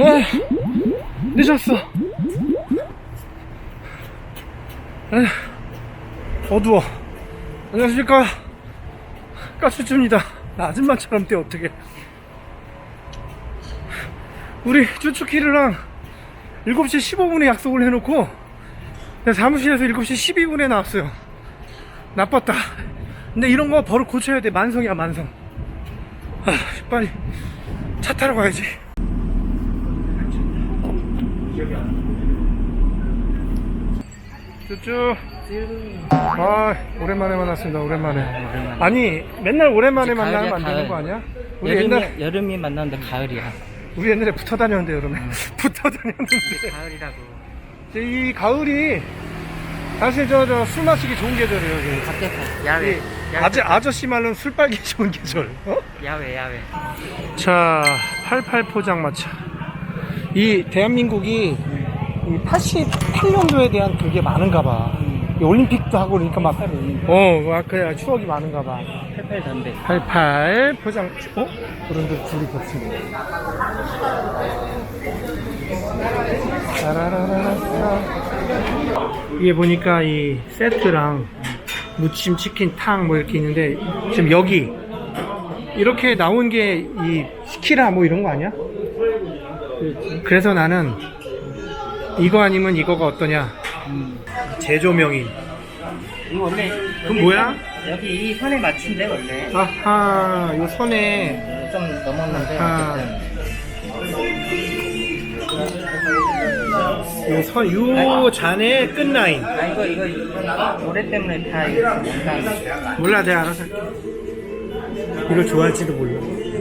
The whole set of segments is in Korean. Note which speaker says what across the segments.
Speaker 1: 에, 늦었어. 에, 어두워. 안녕하십니까. 나 아줌마처럼 때 어떻게. 우리 쭈쭈키르랑 7시 15분에 약속을 해놓고 사무실에서 7시 12분에 나왔어요. 나빴다. 근데 이런 거 버릇 고쳐야 돼. 만성이야, 만성. 아, 빨리 차 타러 가야지. 쭈쭈. 아, 오랜만에 만났습니다. 오랜만에. 아니, 맨날 오랜만에 만나면
Speaker 2: 가을이야,
Speaker 1: 안 되는
Speaker 2: 가을.
Speaker 1: 거 아니야? 우리
Speaker 2: 여름이,
Speaker 1: 옛날
Speaker 2: 여름이 만났는데 가을이야.
Speaker 1: 우리 옛날에 붙어 다녔는데 여름에 붙어 다녔는데
Speaker 2: 가을이라고.
Speaker 1: 이제 이 가을이 사실 저 저 술 마시기 좋은 계절이에요. 이게.
Speaker 2: 밖에서 야외.
Speaker 1: 이
Speaker 2: 야외.
Speaker 1: 아저 아저씨 말로는 술 빨기 좋은 계절. 어?
Speaker 2: 야외 야외.
Speaker 1: 자, 88 포장마차. 이 대한민국이 이 88년도에 대한 그게 많은가 봐. 이 올림픽도 하고 그러니까 막, 어, 막 그래, 추억이 많은가 봐.
Speaker 2: 88 담배.
Speaker 1: 88 포장, 어? 그런데 둘이 겹치네. 이게 보니까 이 세트랑 무침, 치킨, 탕 뭐 이렇게 있는데 지금 여기 이렇게 나온 게 이 시키라 뭐 이런 거 아니야? 그래서 나는 이거 아니면 이거가 어떠냐? 제조명인.
Speaker 2: 이거 원래
Speaker 1: 그럼 뭐야?
Speaker 2: 여기 이 선에 맞춘데 원래
Speaker 1: 아하, 요 선에
Speaker 2: 좀 넘었는데
Speaker 1: 아.
Speaker 2: 어쨌든.
Speaker 1: 요 선, 요 잔의 끝라인.
Speaker 2: 아 이거 이거 노래 때문에 다 이거 약간
Speaker 1: 몰라, 내가 알아서 할게. 이걸 좋아할지도 몰라.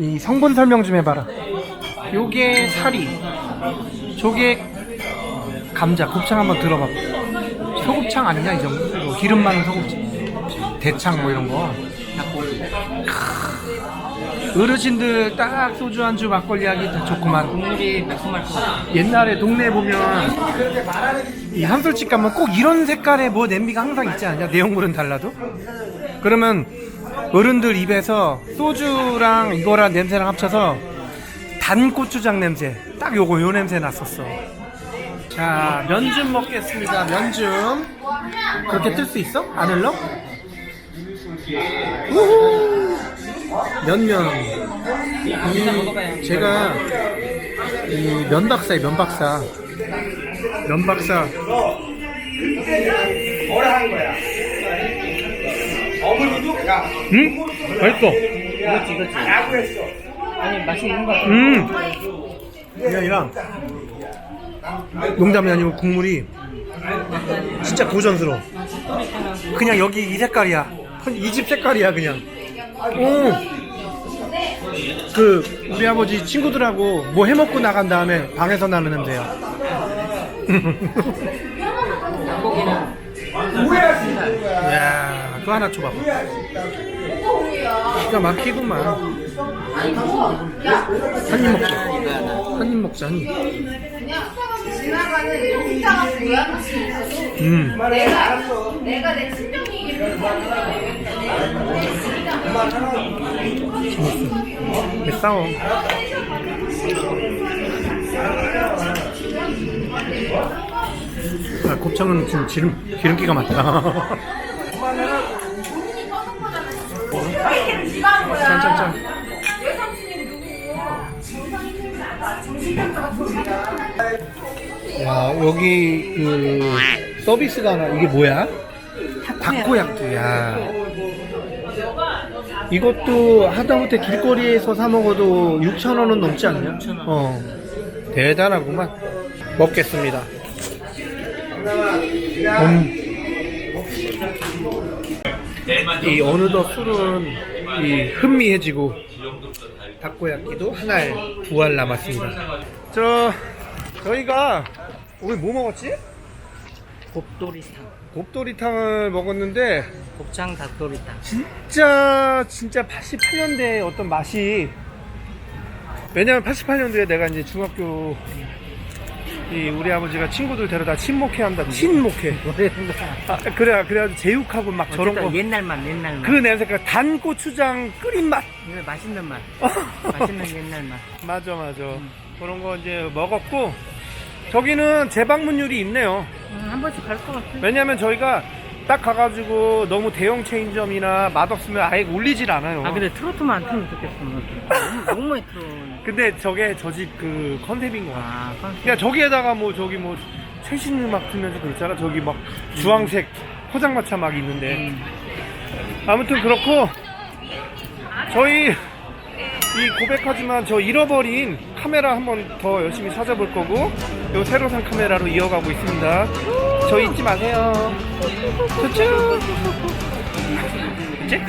Speaker 1: 이 성분 설명 좀 해봐라. 요게 사리, 저게 감자, 곱창 한번 들어봐. 소곱창 아니냐 이 정도? 이거 기름 많은 소곱창, 대창 뭐 이런 거. 크, 어르신들 딱 소주 안주 막걸리 하기 다 좋구만.
Speaker 2: 국물이 매콤할
Speaker 1: 옛날에 동네에 보면 이 한솔집 가면 꼭 이런 색깔의 뭐 냄비가 항상 있지 않냐? 내용물은 달라도. 그러면 어른들 입에서 소주랑 이거랑 냄새랑 합쳐서 단 고추장 냄새. 딱 요거 요 냄새 났었어. 자, 면 좀 먹겠습니다. 면 좀. 그렇게 뜰 수 있어? 안 흘러? 우후! 면면. 이, 제가 이 면박사에 면박사. 면박사. 응? 맛있어.
Speaker 2: 이거지 이거지. 아니 맛이 있는 거 같아.
Speaker 1: 음. 이게 아니라 농담이 아니고 국물이 진짜 고전스러워. 그냥 여기 이 색깔이야. 이 집 색깔이야 그냥. 오. 그 우리 아버지 친구들하고 뭐 해먹고 나간 다음에 방에서 나는 냄새야. 이야, 또 하나 줘봐. 기가 막히구만. 한 입 먹자. 한 입 먹자, 한 입.
Speaker 3: 지나가는?
Speaker 1: 음.
Speaker 3: 내가 내가 내 친정 얘기를
Speaker 1: 왜 싸워? 아, 곱창은 지금 기름, 기름기가 많다. 짠짠짠. 야, 여기 그 서비스가 하나, 이게 뭐야? 다코야끼야. 이것도 하다못해 길거리에서 사 먹어도 6천 원은 넘지 않냐? 어, 대단하구만. 먹겠습니다. 음. 이 어느덧 술은 이 흥미해지고 하나에 두알 남았습니다. 저 저희가 오늘 뭐 먹었지?
Speaker 2: 곱돌이탕.
Speaker 1: 곱돌이탕을 먹었는데
Speaker 2: 곱창 닭도리탕.
Speaker 1: 진짜 진짜 88년대 어떤 맛이 왜냐면 88년도에 내가 이제 중학교 이 우리 아버지가 친구들 데려다 친목회 한다. 친목회. 아, 그래 그래가지고 제육하고 막 저런 거. 그
Speaker 2: 옛날 맛, 옛날 맛.
Speaker 1: 냄새가 단 고추장 끓인 맛.
Speaker 2: 이거 맛있는 맛. 맛있는 옛날 맛.
Speaker 1: 맞아 맞아. 그런 거 이제 먹었고 저기는 재방문율이 있네요.
Speaker 2: 음, 한 번씩 갈 것 같아.
Speaker 1: 왜냐면 저희가 딱 가가지고 너무 대형 체인점이나 맛없으면 아예 올리질 않아요
Speaker 2: 아, 근데 트로트만 안 틀면 좋겠어. 너무, 너무 많이 틀어.
Speaker 1: 근데 저게 저 집 그 컨셉인 것 같아
Speaker 2: 아, 컨셉.
Speaker 1: 그러니까 저기에다가 뭐 저기 뭐 최신 음악 틀면서 그랬잖아 저기 막 주황색 포장마차 막 있는데
Speaker 2: 음.
Speaker 1: 아무튼 그렇고 저희 이 고백하지만 저 잃어버린 카메라 한번 더 열심히 찾아볼 거고 요 새로 산 카메라로 이어가고 있습니다 저 잊지 마세요. 쭈쭈. 이제?